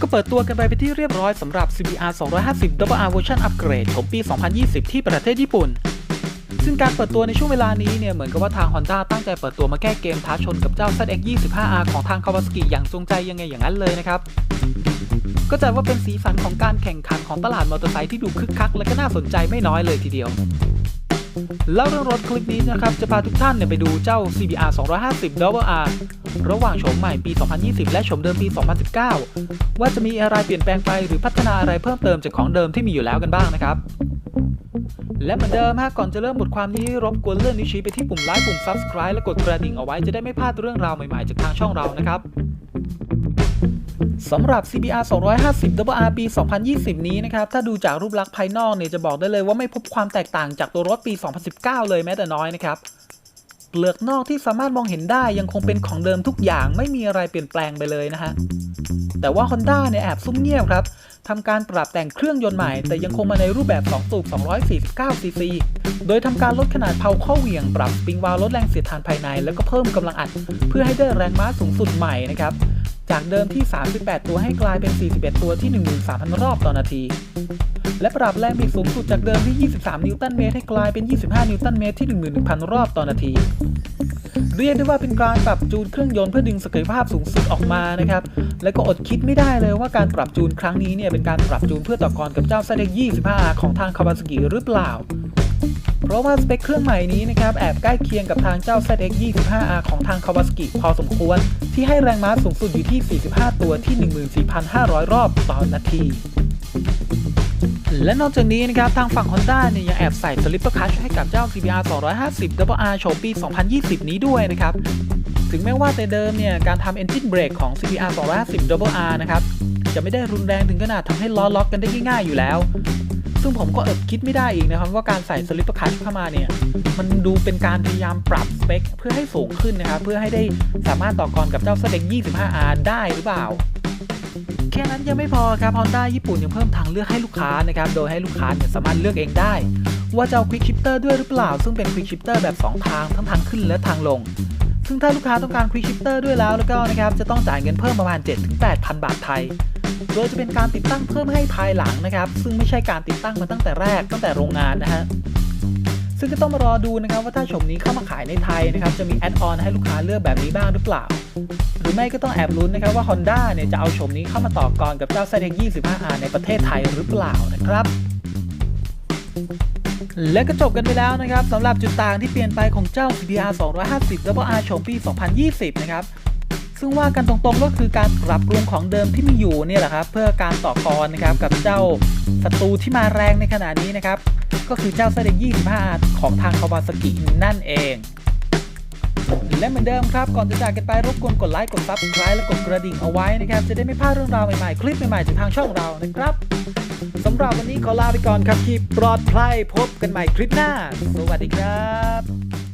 ก็เปิดตัวกันไปเป็นที่เรียบร้อยสำหรับ CBR 250 WR Version Upgrade ของปี 2020 ที่ประเทศญี่ปุ่น ซึ่งการเปิดตัวในช่วงเวลานี้เนี่ย เหมือนกับว่าทาง Honda ตั้งใจเปิดตัวมาแก้เกมท้าชนกับเจ้า ZX25R ของทาง Kawasaki อย่างจงใจยังไงอย่างนั้นเลยนะครับ ก็จัดว่าเป็นสีสันของการแข่งขันของตลาดมอเตอร์ไซค์ที่ดูคึกคักและก็น่าสนใจไม่น้อยเลยทีเดียว แล้วเรื่องรถคลิปนี้นะครับ จะพาทุกท่านเนี่ยไปดูเจ้า CBR 250 WR ระหว่างโฉมใหม่ปี 2020 และโฉมเดิมปี 2019 ว่าจะมีอะไรเปลี่ยนแปลงไปหรือพัฒนาอะไรเพิ่มเติมจากของเดิมที่มีอยู่แล้วกันบ้างนะครับ และเหมือนเดิมฮะก่อนจะเริ่มบทความนี้รบกวนเลื่อนนิ้วชี้ไปที่ปุ่มไลค์ปุ่ม Subscribe และกดกระดิ่งเอาไว้จะได้ไม่พลาดเรื่องราวใหม่ๆจากทางช่องเรานะครับ สำหรับ CBR 250 WR ปี 2020 นี้นะครับ ถ้าดูจากรูปลักษณ์ภายนอกเนี่ยจะบอกได้เลยว่าไม่พบความแตกต่างจากตัวรถปี 2019 เลยแม้แต่น้อยนะครับ เปลือกนอกที่สามารถมองเห็นได้ยังคงเป็นของเดิมทุกอย่างไม่มีอะไรเปลี่ยนแปลงไปเลยนะฮะ แต่ว่า Honda เนี่ยแอบซุ่มเงียบครับทำการปรับแต่งเครื่องยนต์ใหม่ แต่ยังคงมาในรูปแบบ 2 สูบ 249 ซีซี โดยทำการลดขนาดเพาข้อเหวี่ยง ปรับสปริงวาล์วลดแรงเสียดทานภายใน แล้วก็เพิ่มกำลังอัด เพื่อให้ได้แรงม้าสูงสุดใหม่นะครับ จากเดิมที่ 38 ตัวให้กลายเป็น 41 ตัวที่ 13,000 รอบต่อนาที และปรับแรงบิดสูงสุดจากเดิมที่ 23 นิวตันเมตรให้กลายเป็น 25 นิวตันเมตรที่ 11,000 รอบต่อนาที เรียกได้ว่าเป็นการปรับจูนเครื่องยนต์เพื่อดึงศักยภาพสูงสุดออกมานะครับ และก็อดคิดไม่ได้เลยว่าการปรับจูนครั้งนี้เนี่ยเป็นการปรับจูนเพื่อต่อกรกับเจ้า ZX 25R ของทาง Kawasaki หรือเปล่า เพราะว่าสเปคเครื่องใหม่นี้นะครับแอบใกล้เคียงกับทางเจ้า ZX 25R ของทาง Kawasaki พอสมควร ที่ให้แรงม้าสูงสุดอยู่ที่ 45 ตัวที่ 14,500 รอบต่อนาทีและนอกจากนี้นะครับ ทางฝั่ง Honda เนี่ยยังแอบใส่สลิปเปอร์คัชให้กับเจ้า CBR 250 WR โฉมปี 2020 นี้ด้วยนะครับ ถึงแม้ว่าแต่เดิมเนี่ย การทำ Engine Brake ของ CBR 250 WR นะครับ จะไม่ได้รุนแรงถึงขนาดทำให้ล้อล็อกกันได้ง่ายๆอยู่แล้ว ซึ่งผมก็เอดคิดไม่ได้อีกนะครับว่าการใส่สลิปคัชเข้ามาเนี่ย มันดูเป็นการพยายามปรับสเปคเพื่อให้สูงขึ้นนะครับ เพื่อให้ได้สามารถต่อกรกับเจ้า ZX 25R ได้หรือเปล่า แค่นั้นยังไม่พอครับ Honda ญี่ปุ่นยังเพิ่มทางเลือกให้ลูกค้านะครับ โดยให้ลูกค้าเนี่ยสามารถเลือกเองได้ ว่าจะเอา Quick Shifter ด้วยหรือเปล่า ซึ่งเป็น Quick Shifter แบบ 2 ทางทั้งทางขึ้นและทางลง ซึ่งถ้าลูกค้าต้องการ Quick Shifter ด้วยแล้วแล้วก็นะครับจะต้องจ่ายเงินเพิ่มประมาณ 7-8,000 บาทไทย โดยจะเป็นการติดตั้งเพิ่มให้ภายหลังนะครับ ซึ่งไม่ใช่การติดตั้งมาตั้งแต่แรกตั้งแต่โรงงานนะฮะซึ่งก็ต้องมารอดูนะครับว่าถ้าชมนี้เข้ามาขายในไทยนะครับจะมีแอดออนให้ลูกค้าเลือกแบบนี้บ้างหรือเปล่า หรือไม่ก็ต้องแอบลุ้นนะครับว่า Honda เนี่ยจะเอาชมนี้เข้ามาต่อกรกับเจ้า ZX 25R ในประเทศไทยหรือเปล่านะครับ และก็จบกันไปแล้วนะครับสำหรับจุดต่างที่เปลี่ยนไปของเจ้า CBR 250 WR โฉมปี 2020 นะครับ ซึ่งว่ากันตรงๆก็คือการปรับปรุงของเดิมที่มีอยู่เนี่ยแหละครับ เพื่อการต่อกรนะครับกับเจ้าศัตรูที่มาแรงในขณะนี้นะครับ ก็คือเจ้า ZX 25R ของทาง Kawasaki นั่นเอง และเหมือนเดิมครับ ก่อนจะจากกันไปรบกวนกดไลค์กด Subscribe และกดกระดิ่งเอาไว้นะครับ จะได้ไม่พลาดเรื่องราวใหม่ๆ คลิปใหม่ๆจากทางช่องเรานะครับสำหรับวันนี้ขอลาไปก่อนครับที่ปลอดภัยพบกันใหม่คลิปหน้า สวัสดีครับ